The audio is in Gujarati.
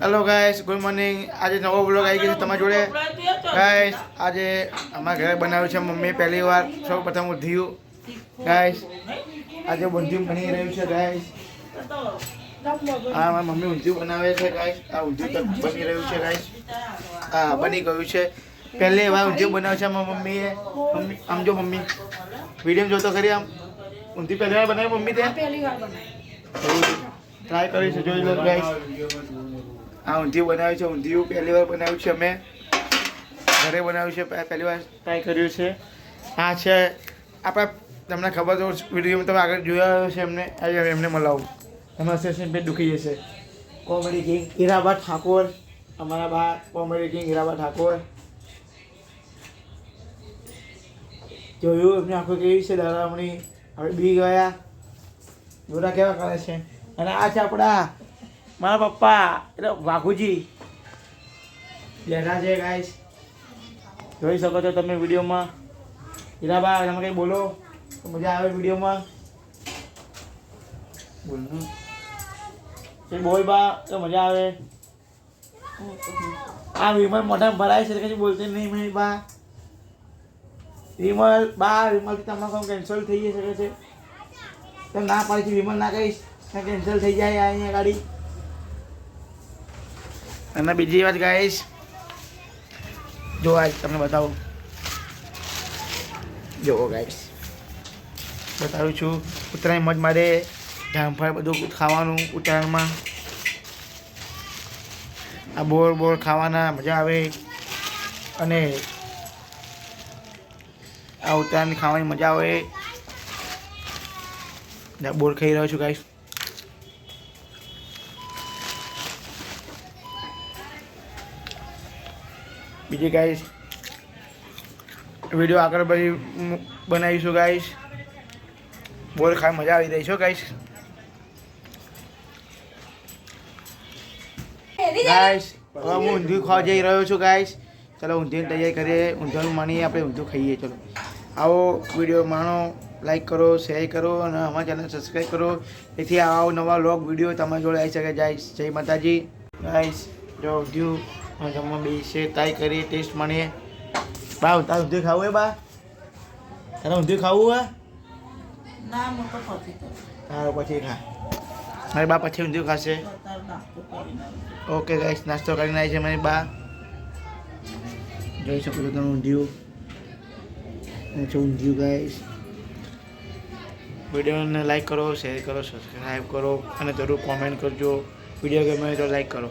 હેલો ગાઈસ ગુડ મોર્નિંગ આજે નવો બ્લોગ આવી ગયો છે તમારી જોડે. ગાઈસ આજે અમારા ઘરે બનાવ્યું છે મમ્મી પહેલી વાર. સૌ પ્રથમ ઉધ્યું ગાઈસ આજે ઊંધિયું બની રહ્યું છે ગાઈસ હા મારી મમ્મી ઊંધિયું બનાવે છે ગાઈસ આ ઊંધિયું બની રહ્યું છે ગાઈસ હા બની ગયું છે. પહેલી વાર ઊંધિયું બનાવ્યું છે મારી મમ્મીએ. મમ્મી આમ જો મમ્મી. વીડિયો જોતો ખરી આમ. ઊંધિયું પહેલી વાર બનાવી મમ્મી તે? ટ્રાય કરીશું જોઈ લો ગાઈસ આ ઊંધિયું બનાવ્યું છે, ઊંધિયું પહેલી વાર બનાવ્યું છે અમે. ઘરે બનાવ્યું છે પહે- પહેલી વાર ટ્રાય કર્યું છે. આ છે, આપણા, તમને ખબર તો વિડીયોમાં તમે આગળ જોયા છે એમને એમને મળાવું એમાં સેશન પેટ દુખી જશે. કોમેડી કિંગ હીરાબા ઠાકોર, અમારા બા કોમેડી કિંગ હીરાબા ઠાકોર. જોયું એમને આખું કેવી છે દાદામણી હવે બી ગયા. દોરા કેવા કરે છે? અને આ છે આપણા મારા પપ્પા એટલે વાઘુજી. બેઠા છે ગાઈસ જોઈ શકો છો તમે વિડીયોમાં. હીરાબા તમે કંઈ બોલો? તો મજા આવે વિડીયોમાં? બોલનું. એ બોલ બા તો મજા આવે. આ વિમલ મોઢા ભરાય છે કશું બોલતી નહીં મેં બા. વિમલ બા વિમલથી તમારું કામ કેન્સલ થઈ જઈ શકે છે. તો ના પાડી વિમલ ના કહીશ. કેન્સલ થઈ જાય અહીંયા ગાડી. અને બીજી વાત ગાઈશ જો આજ તમને બતાવું. જુઓ ગાઈશ બતાવું છું, ઉત્તરાયણ મજ મારે, જામફળ બધું ખાવાનું ઉત્તરાયણમાં. આ બોર બોર ખાવાના, મજા આવે. અને આ ઉત્તરાયણ ખાવાની મજા આવે. બોર ખાઈ રહ્યો છું ગાઈશ બીજી ગાઈશ વીડિયો આગળ પછી બનાવીશું ગાઈશ બોલ, ખાઈ મજા આવી રહી ગાઈશ ગાઈશ હવે હું ઊંધિયું ખાવા જઈ રહ્યો છું ગાઈશ ચલો, ઊંધિયાની તૈયારી કરીએ. ઊંધિયાનું માણીએ, આપણે ઊંધિયું ખાઈએ, ચલો. આવો વીડિયો માણો લાઈક કરો શેર કરો અને અમારા ચેનલ સબસ્ક્રાઈબ કરો. એથી આવો નવા લોગ વીડિયો તમારી જોડે આવી શકે જાય જય માતાજી. ગાઈશ જો ઊંધિયું જમવા બેસીએ ટ્રાય કરીએ ટેસ્ટ માણીએ. બા તારે ઊંધિયું ખાવું હે બા? તારે ઊંધિયું ખાવું હે? તારો પછી ખા. મારી બા પછી ઊંધિયું ખાશે. ઓકે ગાઈસ નાસ્તો કરીને આવી છે મારી બા. જોઈ શકો છો તમે ઊંધિયું. છે ઊંધિયું ગાઈસ. વિડીયોને લાઈક કરો શેર કરો સબસ્ક્રાઈબ કરો અને જરૂર કોમેન્ટ કરજો. વીડિયો ગમે તો લાઈક કરો.